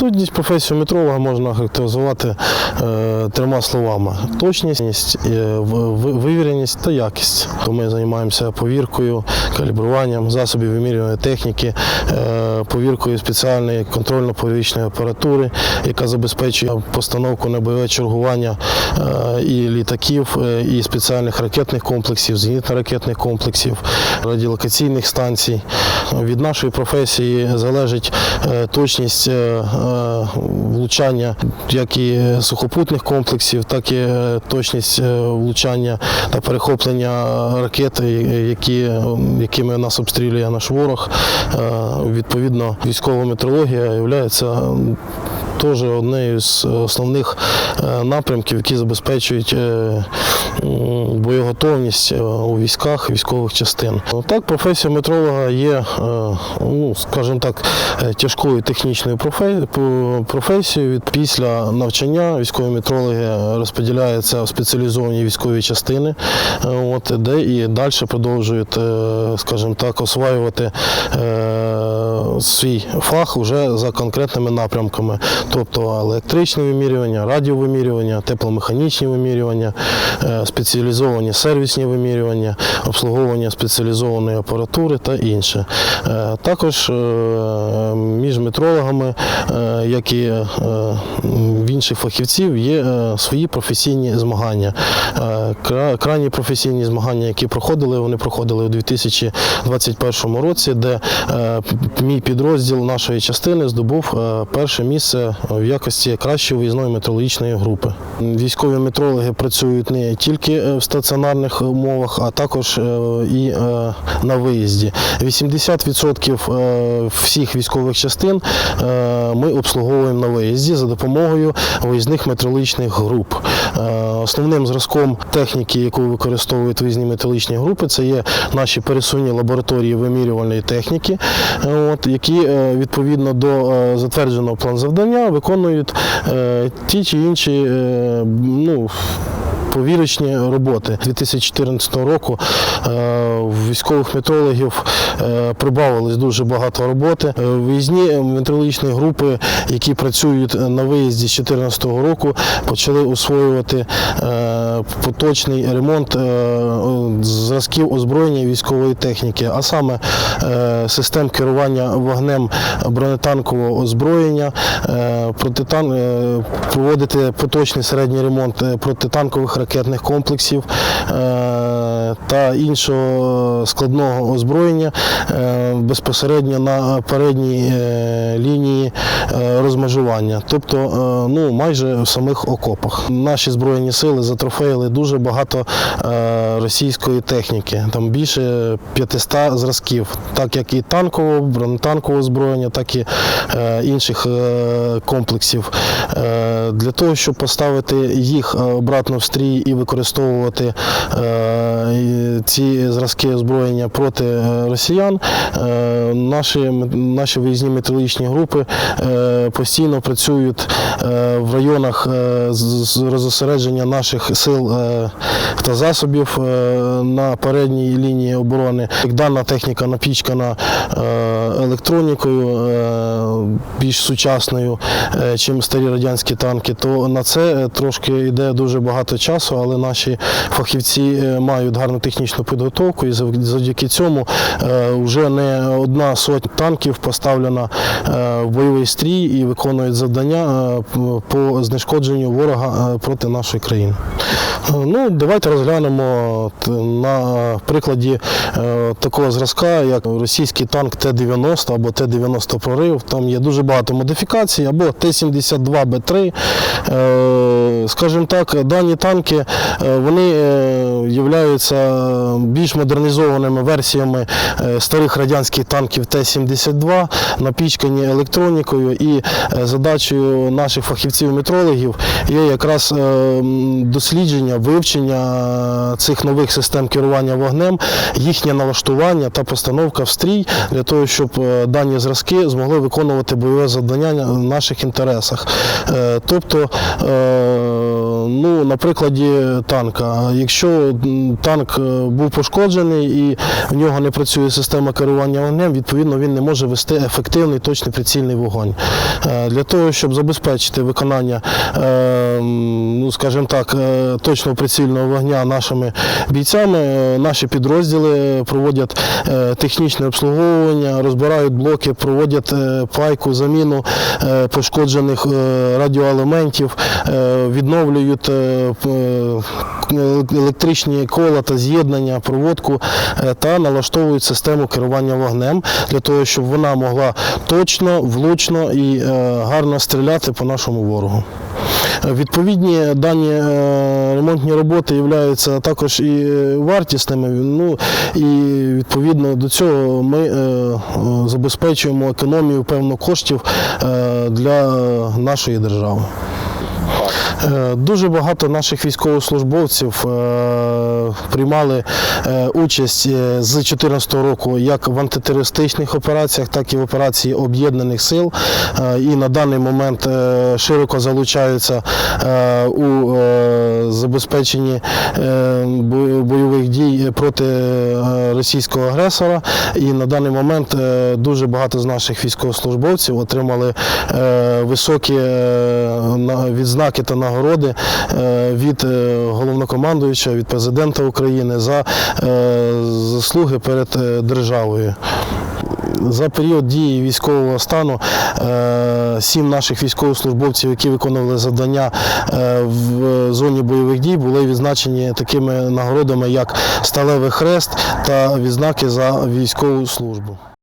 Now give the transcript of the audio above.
Сутність професію метролога можна характеризувати е, трьома словами: точність, е, вивіреність та якість. То ми займаємося повіркою, калібруванням засобів вимірювання техніки, е, повіркою спеціальної контрольно-повірічної апаратури, яка забезпечує постановку на бойове чергування е, і літаків, е, і спеціальних ракетних комплексів, зенітно-ракетних комплексів, радіолокаційних станцій. Від нашої професії залежить точність влучання як і сухопутних комплексів, так і точність влучання та перехоплення ракет, е, які, якими нас обстрілює наш ворог. Е, Відповідно, військова метрологія є теж однією з основних е, напрямків, які забезпечують е, боєготовність е, у військах, військових частин. Так, професія метролога є, е, ну, скажімо так, е, тяжкою технічною професією. Від- Після навчання військові метрологи розподіляються в спеціалізовані військові частини, е, от, де і далі продовжують, е, скажімо так, осваювати е, свій фах вже за конкретними напрямками, тобто електричне вимірювання, радіовимірювання, тепломеханічні вимірювання, е, спеціалізовані сервісні вимірювання, обслуговування спеціалізованої апаратури та інше. Е, Також е, між метрологами, як і в інших фахівців, є свої професійні змагання. Крайні професійні змагання, які проходили, вони проходили у 2021 році, де мій підрозділ нашої частини здобув е, перше місце в якості кращої виїзної метрологічної групи. Військові метрологи працюють не тільки е, в стаціонарних умовах, а також е, і на виїзді. 80% е, всіх військових частин ми обслуговуємо на виїзді за допомогою виїзних метрологічних груп. Основним зразком техніки, яку використовують виїзні метрологічні групи, це є наші пересувні лабораторії вимірювальної техніки, які е, відповідно до е, затвердженого плану завдання виконують е, ті чи інші ну, повірочні роботи 2014 року е, в військових метрологів е, прибавилось дуже багато роботи. Е, Виїзні метрологічні групи, які працюють на виїзді з 2014 року, почали освоювати поточний ремонт зразків озброєння військової техніки, а саме систем керування вогнем бронетанкового озброєння, протитан... проводити поточний середній ремонт протитанкових ракетних комплексів е, та іншого складного озброєння е, безпосередньо на передній е, лінії е, розмежування, тобто ну, майже в самих окопах. Наші збройні сили затрофеїли дуже багато російської техніки, там більше 500 зразків, так як і танкового, бронетанкового озброєння, так і інших комплексів. Для того, щоб поставити їх обратно в стрій і використовувати ці зразки озброєння проти е, росіян, е, наші, наші виїзні металічні групи е, постійно працюють в районах розосередження наших сил та засобів на передній лінії оборони. Дана техніка напічкана електронікою більш сучасною, чим старі радянські танки, то на це трошки йде дуже багато часу, але наші фахівці мають гарну технічну підготовку і завдяки цьому е, вже не одна сотня танків поставлена е, в бойовий стрій і виконують завдання е, по знешкодженню ворога проти нашої країни. Ну, давайте розглянемо на прикладі такого зразка, як російський танк Т-90 або Т-90 прорив. Там є дуже багато модифікацій, або Т-72Б3. Е, Скажімо так, дані танки вони являються більш модернізованими версіями е, старих радянських танків Т-72, напічкані електронікою. І е, задачею наших фахівців-метрологів є якраз е, дослідження, вивчення цих нових систем керування вогнем, їхнє налаштування та постановка в стрій для того, щоб е, дані зразки змогли виконувати бойове завдання в наших інтересах. Е, Тобто е, ну, на прикладі танка. Якщо танк е, був пошкоджений і в нього не працює система керування вогнем, відповідно він не може вести ефективний точний прицільний вогонь. Е, Для того, щоб забезпечити виконання, е, ну скажімо так, точного прицільного вогня нашими бійцями, наші підрозділи проводять технічне обслуговування, розбирають блоки, проводять пайку, заміну пошкоджених радіоелементів, відновлюють е, е, електричні кола та з'єднання, проводку е, та налаштовують систему керування вогнем для того, щоб вона могла точно, влучно і гарно стріляти по нашому ворогу. Відповідні дані ремонтні роботи являються також і вартісними. Ну і відповідно до цього ми забезпечуємо економію певно коштів для нашої держави. Е, Дуже багато наших військовослужбовців е, приймали е, участь з 2014 року як в антитерористичних операціях, так і в операції об'єднаних сил. І на даний момент широко залучаються у забезпеченні е, бойових дій проти е, російського агресора. І на даний момент е, дуже багато з наших військовослужбовців отримали високі на- відзнаки та нагороди від головнокомандуючого, від президента України за заслуги перед державою. За період дії військового стану е, сім наших військовослужбовців, які виконували завдання е, в зоні бойових дій, були відзначені такими нагородами, як Сталевий хрест та відзнаки за військову службу.